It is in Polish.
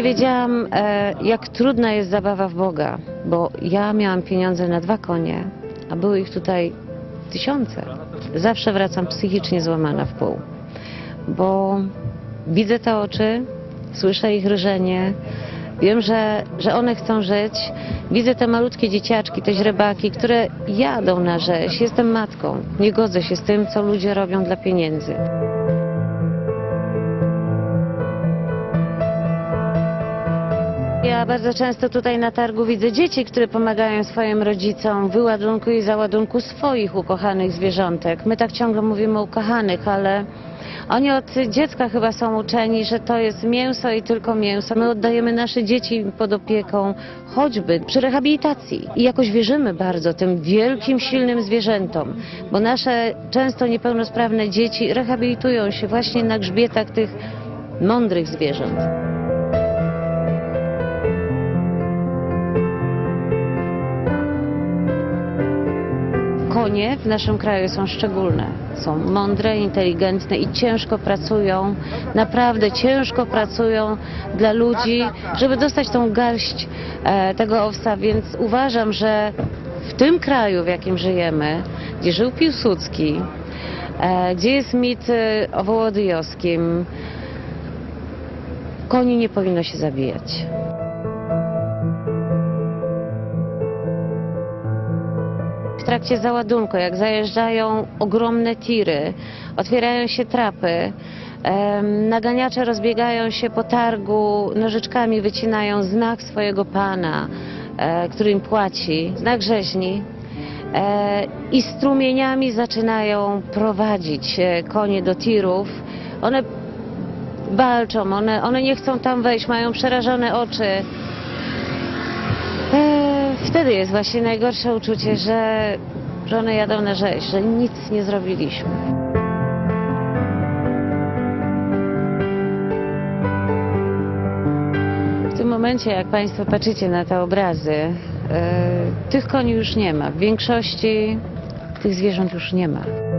nie wiedziałam, e, jak trudna jest zabawa w Boga, bo ja miałam pieniądze na dwa konie, a były ich tutaj tysiące. Zawsze wracam psychicznie złamana w pół, bo widzę te oczy, słyszę ich rżenie, wiem, że, że one chcą żyć. Widzę te malutkie dzieciaczki, te źrebaki, które jadą na rzeź. Jestem matką. Nie godzę się z tym, co ludzie robią dla pieniędzy. Ja bardzo często tutaj na targu widzę dzieci, które pomagają swoim rodzicom w wyładunku i załadunku swoich ukochanych zwierzątek. My tak ciągle mówimy ukochanych, ale oni od dziecka chyba są uczeni, że to jest mięso i tylko mięso. My oddajemy nasze dzieci pod opieką, choćby przy rehabilitacji. I jakoś wierzymy bardzo tym wielkim, silnym zwierzętom, bo nasze często niepełnosprawne dzieci rehabilitują się właśnie na grzbietach tych mądrych zwierząt. Konie w naszym kraju są szczególne. Są mądre, inteligentne i ciężko pracują, naprawdę ciężko pracują dla ludzi, żeby dostać tą garść e, tego owsa, więc uważam, że w tym kraju, w jakim żyjemy, gdzie żył Piłsudski, e, gdzie jest mit e, o Wołodyjowskim, koni nie powinno się zabijać. Trakcie załadunku, jak zajeżdżają ogromne tiry, otwierają się trapy, naganiacze rozbiegają się po targu, nożyczkami wycinają znak swojego pana, e, który im płaci, znak rzeźni. E, I strumieniami zaczynają prowadzić e, konie do tirów. One walczą, one, one nie chcą tam wejść, mają przerażone oczy. Wtedy jest właśnie najgorsze uczucie, że, że one jadą na rzeź, że nic nie zrobiliśmy. W tym momencie, jak Państwo patrzycie na te obrazy, e, tych koni już nie ma. W większości tych zwierząt już nie ma.